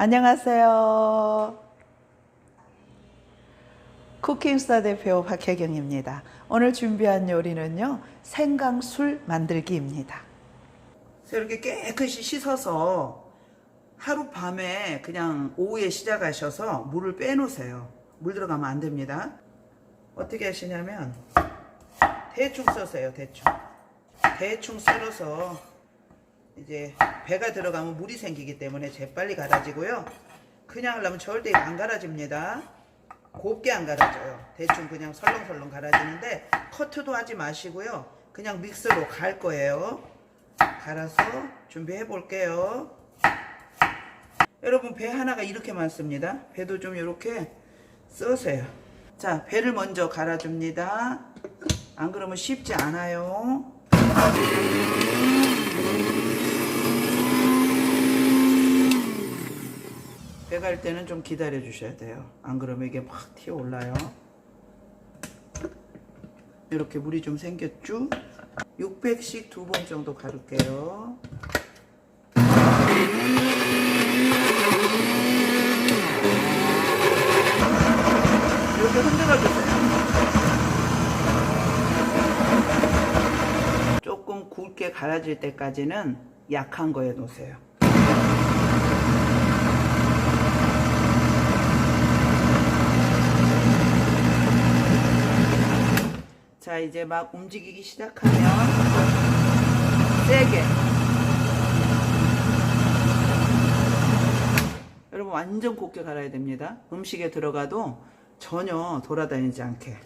안녕하세요. 쿠킹스타 대표 박혜경입니다. 오늘 준비한 요리는요, 생강술 만들기입니다. 이렇게 깨끗이 씻어서 하룻밤에 그냥 오후에 시작하셔서 물을 빼놓으세요. 물 들어가면 안 됩니다. 어떻게 하시냐면, 대충 써세요, 대충. 대충 썰어서 이제 배가 들어가면 물이 생기기 때문에 재빨리 갈아지고요. 그냥 하려면 절대 안 갈아집니다. 곱게 안 갈아져요. 대충 그냥 설렁설렁 갈아지는데 커트도 하지 마시고요. 그냥 믹서로 갈 거예요. 갈아서 준비해 볼게요. 여러분 배 하나가 이렇게 많습니다. 배도 좀 이렇게 써세요. 자, 배를 먼저 갈아줍니다. 안 그러면 쉽지 않아요. 배갈 때는 좀 기다려 주셔야 돼요. 안 그러면 이게 막 튀어 올라요. 이렇게 물이 좀 생겼죠? 600씩 두 번 정도 가를게요. 이렇게 흔들어 주세요. 조금 굵게 갈아질 때까지는 약한 거에 놓으세요. 자, 이제 막 움직이기 시작하면 세게. 여러분 완전 곱게 갈아야 됩니다. 음식에 들어가도 전혀 돌아다니지 않게.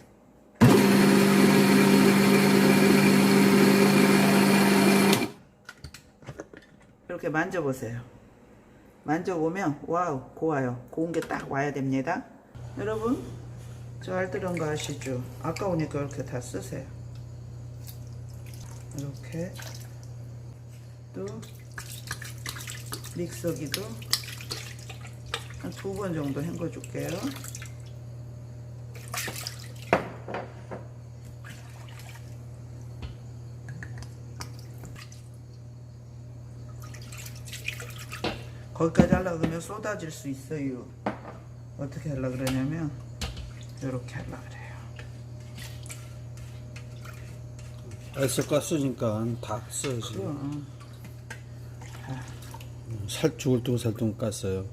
이렇게 만져보세요. 만져보면 와우 고와요. 고운 게 딱 와야 됩니다. 여러분 저 알뜰한 거 아시죠? 아까우니까 이렇게 다 쓰세요. 이렇게 또 믹서기도 한 두 번 정도 헹궈 줄게요. 거기까지 하려고 그러면 쏟아질 수 있어요. 어떻게 하려고 그러냐면 이렇게 하려고 그래요. 에스가 쓰니까 다 써야지. 그럼 살 죽을 둥 살 둥 깠어요.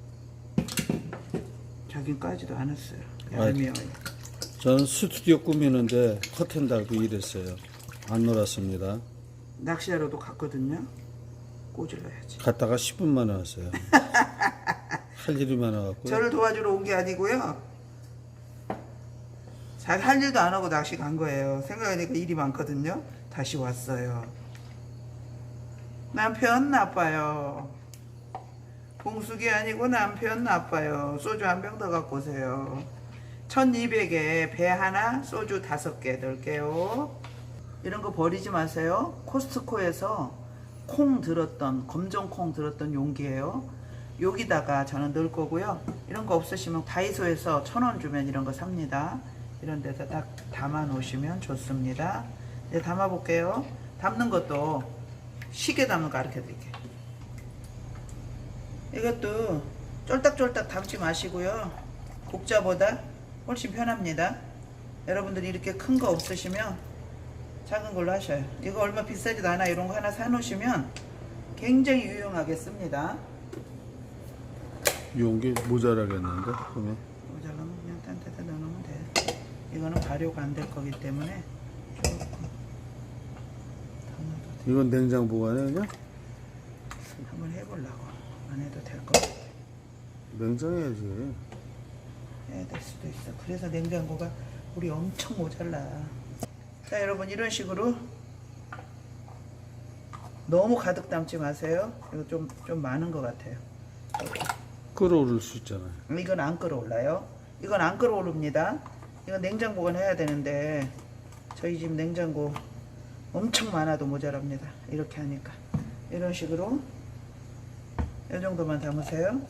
자긴 까지도 않았어요. 아, 얄미워요. 저는 스튜디오 꾸미는데 커튼 달고 일했어요. 안 놀았습니다. 낚시하러도 갔거든요. 꼬질러야지. 갔다가 10분 만에 왔어요. 할 일이 많아갖고. 저를 도와주러 온 게 아니고요. 자기 할 일도 안 하고 낚시 간 거예요. 생각하니까 일이 많거든요. 다시 왔어요. 남편 나빠요. 봉숙이 아니고 남편 나빠요. 소주 한 병 더 갖고 오세요. 1200에 배 하나, 소주 다섯 개 넣을게요. 이런 거 버리지 마세요. 코스트코에서 콩 들었던, 검정 콩 들었던 용기예요. 여기다가 저는 넣을 거고요. 이런 거 없으시면 다이소에서 천 원 주면 이런 거 삽니다. 이런 데다 딱 담아 놓으시면 좋습니다. 이제 담아 볼게요. 담는 것도 시계 담는 거 가르쳐 드릴게요. 이것도 쫄딱쫄딱 담지 마시고요. 국자보다 훨씬 편합니다. 여러분들이 이렇게 큰 거 없으시면 작은 걸로 하셔요. 이거 얼마 비싸지도 않아. 이런 거 하나 사놓으시면 굉장히 유용하게 씁니다. 용기 모자라겠는데, 그러면 그냥 딴 데다 넣어놓으면 돼. 이거는 발효가 안 될 거기 때문에. 이건 냉장 보관해, 그냥? 한번 해보려고. 안 해도 될 것 같아. 냉장해야지. 해야 될 수도 있어. 그래서 냉장고가 우리 엄청 모자라. 자, 여러분 이런 식으로 너무 가득 담지 마세요. 이거 좀, 좀 많은 것 같아요. 끓어오를 수 있잖아요. 이건 안 끓어올라요. 이건 안 끓어오릅니다. 이건 냉장 보관해야 되는데 저희 집 냉장고 엄청 많아도 모자랍니다. 이렇게 하니까 이런 식으로 이 정도만 담으세요.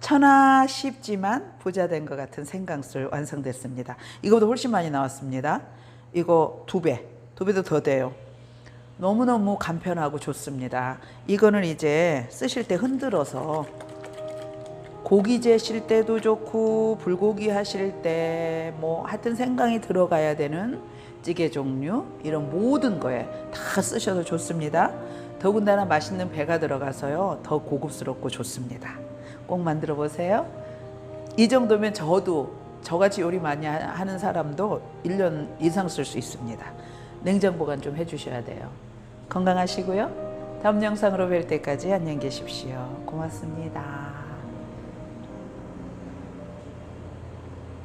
천하 쉽지만 부자 된 것 같은 생강술 완성됐습니다. 이거보다 훨씬 많이 나왔습니다. 이거 두 배, 두 배도 더 돼요. 너무너무 간편하고 좋습니다. 이거는 이제 쓰실 때 흔들어서 고기 재실 때도 좋고 불고기 하실 때 뭐 하여튼 생강이 들어가야 되는 찌개 종류 이런 모든 거에 다 쓰셔도 좋습니다. 더군다나 맛있는 배가 들어가서요 더 고급스럽고 좋습니다. 꼭 만들어 보세요. 이 정도면 저도 저같이 요리 많이 하- 하는 사람도 1년 이상 쓸 수 있습니다. 냉장 보관 좀 해주셔야 돼요. 건강하시고요. 다음 영상으로 뵐 때까지 안녕히 계십시오. 고맙습니다.